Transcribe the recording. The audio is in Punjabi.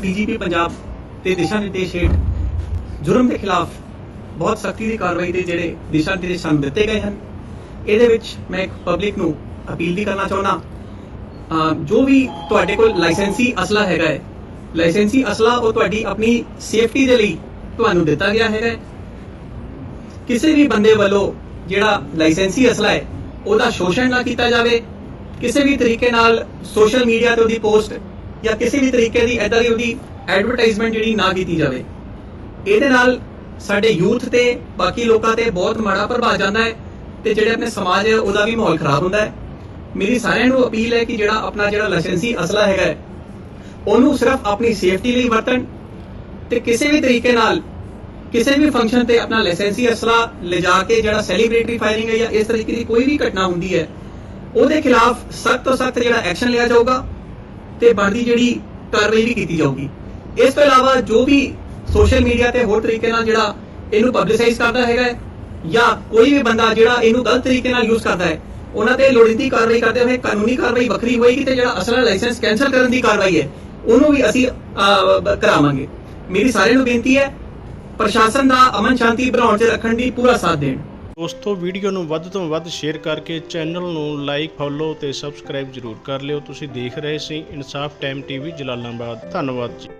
ਡੀਜੀਪੀ ਪੰਜਾਬ ਤੇ ਦਿਸ਼ਾ ਨਿਰਦੇਸ਼ ਹੇਠ ਜੁਰਮ ਦੇ ਖਿਲਾਫ ਬਹੁਤ ਸਖਤੀ ਦੀ ਕਾਰਵਾਈ ਦੇ ਜਿਹੜੇ ਦਿਸ਼ਾ ਨਿਰਦੇਸ਼ ਸਾਨੂੰ ਦਿੱਤੇ ਗਏ ਹਨ। ਇਹਦੇ ਵਿੱਚ ਮੈਂ ਪਬਲਿਕ ਨੂੰ ਅਪੀਲ ਵੀ ਕਰਨਾ ਚਾਹੁੰਦਾ। ਜੋ ਵੀ ਤੁਹਾਡੇ ਕੋਲ ਲਾਇਸੈਂਸੀ ਅਸਲਾ ਹੈਗਾ ਹੈ, ਲਾਇਸੈਂਸੀ ਅਸਲਾ ਉਹ ਤੁਹਾਡੀ ਆਪਣੀ ਸੇਫਟੀ ਦੇ ਲਈ ਤੁਹਾਨੂੰ ਦਿੱਤਾ ਗਿਆ ਹੈਗਾ ਕਿਸੇ ਵੀ ਬੰਦੇ ਵੱਲੋਂ ਜਿਹੜਾ ਲਾਇਸੈਂਸੀ ਅਸਲਾ ਹੈ, ਉਹਦਾ ਸ਼ੋਸ਼ਣ ਨਾ ਕੀਤਾ ਜਾਵੇ। ਕਿਸੇ ਵੀ ਤਰੀਕੇ ਨਾਲ ਸੋਸ਼ਲ ਮੀਡੀਆ ਤੇ ਉਹਦੀ ਪੋਸਟ ਜਾਂ ਕਿਸੇ ਵੀ ਤਰੀਕੇ ਦੀ ਐਦਾਂ ਦੀ ਉਹਦੀ ਐਡਵਰਟਾਈਜ਼ਮੈਂਟ ਜਿਹੜੀ ਨਾ ਕੀਤੀ ਜਾਵੇ। ਇਹਦੇ ਨਾਲ ਸਾਡੇ ਯੂਥ ਤੇ, ਬਾਕੀ ਲੋਕਾਂ ਤੇ ਬਹੁਤ ਮਾੜਾ ਪ੍ਰਭਾਵ ਜਾਂਦਾ ਹੈ ਤੇ ਜਿਹੜੇ ਆਪਣੇ ਸਮਾਜ ਹੈ, ਉਹਦਾ ਵੀ ਮਾਹੌਲ ਖਰਾਬ ਹੁੰਦਾ ਹੈ। ਮੇਰੀ ਸਾਰਿਆਂ ਨੂੰ ਅਪੀਲ ਹੈ ਕਿ ਜਿਹੜਾ ਆਪਣਾ ਜਿਹੜਾ ਲਾਇਸੈਂਸੀ ਅਸਲਾ ਹੈਗਾ ਉਹਨੂੰ ਸਿਰਫ ਆਪਣੀ ਸੇਫਟੀ ਲਈ ਵਰਤਣ ਤੇ ਕਿਸੇ ਵੀ ਤਰੀਕੇ ਨਾਲ ਕਿਸੇ ਵੀ ਫੰਕਸ਼ਨ ਤੇ ਆਪਣਾ ਲਾਇਸੈਂਸੀ ਅਸਲਾ ਲਿਜਾ ਕੇ ਜਿਹੜਾ ਸੈਲੀਬ੍ਰੇਟਰੀ ਫਾਇਰਿੰਗ ਹੈ ਜਾਂ ਇਸ ਤਰੀਕੇ ਦੀ ਕੋਈ ਵੀ ਘਟਨਾ ਹੁੰਦੀ ਹੈ, ਉਹਦੇ ਖਿਲਾਫ ਸਖਤ ਤੋਂ ਸਖਤ ਜਿਹੜਾ ਐਕਸ਼ਨ ਲਿਆ ਜਾਊਗਾ। ਤੇ ਬਣਦੀ ਜਿਹੜੀ ਕਾਰਵਾਈ ਵੀ ਕੀਤੀ ਜਾਊਗੀ। ਇਸ ਤੋਂ ਇਲਾਵਾ ਜੋ ਵੀ ਸੋਸ਼ਲ ਮੀਡੀਆ ਤੇ ਹੋਰ ਤਰੀਕੇ ਨਾਲ ਜਿਹੜਾ ਇਹਨੂੰ ਪਬਲਿਸਾਈਜ਼ ਕਰਦਾ ਹੈਗਾ ਜਾਂ ਕੋਈ ਵੀ ਬੰਦਾ ਜਿਹੜਾ ਇਹਨੂੰ ਗਲਤ ਤਰੀਕੇ ਨਾਲ ਯੂਜ਼ ਕਰਦਾ ਹੈ, ਉਹਨਾਂ ਤੇ ਲੋੜੀਂਦੀ ਕਾਰਵਾਈ ਕਰਦੇ ਹੋਏ ਕਾਨੂੰਨੀ ਕਾਰਵਾਈ ਵੱਖਰੀ ਹੋਏਗੀ ਤੇ ਜਿਹੜਾ ਅਸਲ ਲਾਇਸੈਂਸ ਕੈਨਸਲ ਕਰਨ ਦੀ ਕਾਰਵਾਈ ਹੈ, ਉਹਨੂੰ ਵੀ ਅਸੀਂ ਕਰਾਵਾਂਗੇ। ਮੇਰੀ ਸਾਰਿਆਂ ਨੂੰ ਬੇਨਤੀ ਹੈ, ਪ੍ਰਸ਼ਾਸਨ ਦਾ ਅਮਨ ਸ਼ਾਂਤੀ ਬਣਾਉਣ 'ਚ ਰੱਖਣ ਦੀ ਪੂਰਾ ਸਾਥ ਦੇਣ। ਦੋਸਤੋ, ਵੀਡੀਓ ਨੂੰ ਵੱਧ ਤੋਂ ਵੱਧ ਸ਼ੇਅਰ ਕਰਕੇ ਚੈਨਲ ਨੂੰ ਲਾਈਕ ਫੋਲੋ ਤੇ ਸਬਸਕ੍ਰਾਈਬ ਜ਼ਰੂਰ ਕਰ ਲਿਓ। ਤੁਸੀਂ ਦੇਖ ਰਹੇ ਸੀ ਇਨਸਾਫ ਟਾਈਮ ਟੀਵੀ ਜਲਾਲਾਬਾਦ। ਧੰਨਵਾਦ ਜੀ।